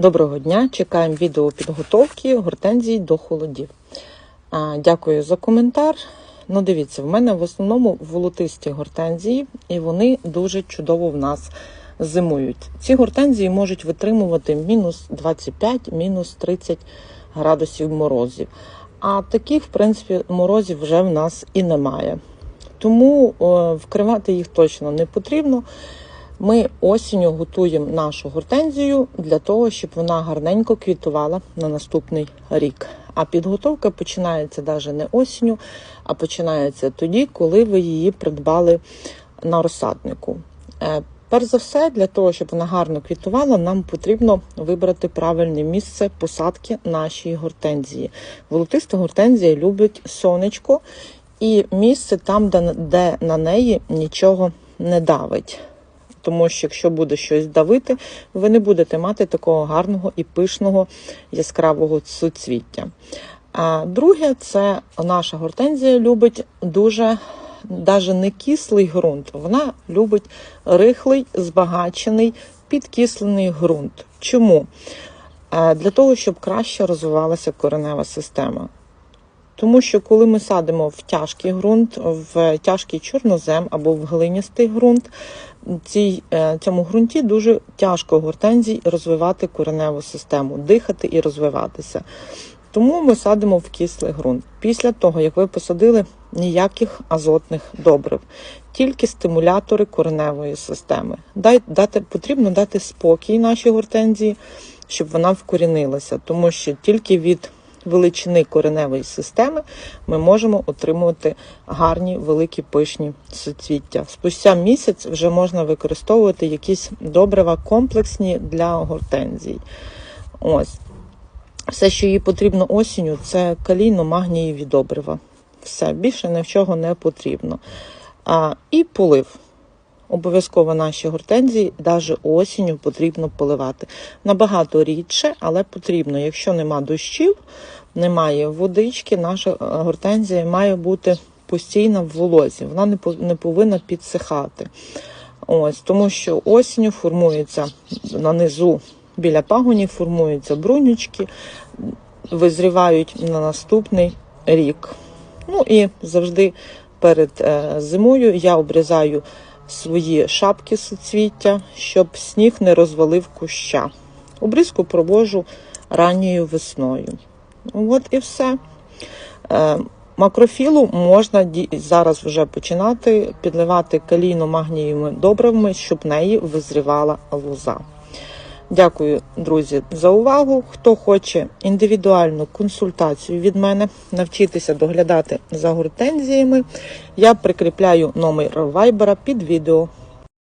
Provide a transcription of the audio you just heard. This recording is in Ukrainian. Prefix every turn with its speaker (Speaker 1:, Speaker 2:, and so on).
Speaker 1: Доброго дня! Чекаємо відео підготовки гортензій до холодів. Дякую за коментар. Ну, дивіться, в мене в основному волотисті гортензії, і вони дуже чудово в нас зимують. Ці гортензії можуть витримувати мінус 25, мінус 30 градусів морозів. А таких, в принципі, морозів вже в нас і немає. Тому вкривати їх точно не потрібно. Ми осінню готуємо нашу гортензію для того, щоб вона гарненько квітувала на наступний рік. А підготовка починається навіть не осінню, а починається тоді, коли ви її придбали на розсаднику. Е, Перш за все, для того, щоб вона гарно квітувала, нам потрібно вибрати правильне місце посадки нашої гортензії. Волотиста гортензія любить сонечко і місце там, де, де на неї нічого не давить. Тому що якщо буде щось давити, ви не будете мати такого гарного і пишного яскравого суцвіття. А друге, це наша гортензія любить дуже навіть не кислий ґрунт, вона любить рихлий, збагачений, підкислений ґрунт. Чому? Е, Для того, щоб краще розвивалася коренева система. Тому що коли ми садимо в тяжкий ґрунт, в тяжкий чорнозем або в глиністий ґрунт, цій, е, цьому ґрунті дуже тяжко гортензій розвивати кореневу систему, дихати і розвиватися. Тому ми садимо в кислий ґрунт. Після того, як ви посадили ніяких азотних добрив, тільки стимулятори кореневої системи. Дай, дати, потрібно дати спокій нашій гортензії, щоб вона вкорінилася, тому що тільки від величини кореневої системи ми можемо отримувати гарні, великі пишні суцвіття. Спустя місяць вже можна використовувати якісь добрива комплексні для гортензій. Ось. Все, що їй потрібно осінню, це калійно-магнієві добрива. Все, більше ні в чого не потрібно. А, І полив. Обов'язково наші гортензії навіть осінню потрібно поливати. Набагато рідше, але потрібно. Якщо нема дощів, немає водички, наша гортензія має бути постійно в волозі. Вона не повинна підсихати. Ось, тому що осінню формується на низу біля пагонів, формуються брунючки, визрівають на наступний рік. Ну і завжди перед е, зимою я обрізаю свої шапки суцвіття, щоб сніг не розвалив куща. Обрізку провожу ранньою весною. От і все. Е, Макрофілу можна зараз вже починати підливати калійно-магнієвими добривами, щоб неї визрівала лоза. Дякую, друзі, за увагу. Хто хоче індивідуальну консультацію від мене, навчитися доглядати за гортензіями, я прикріпляю номер вайбера під відео.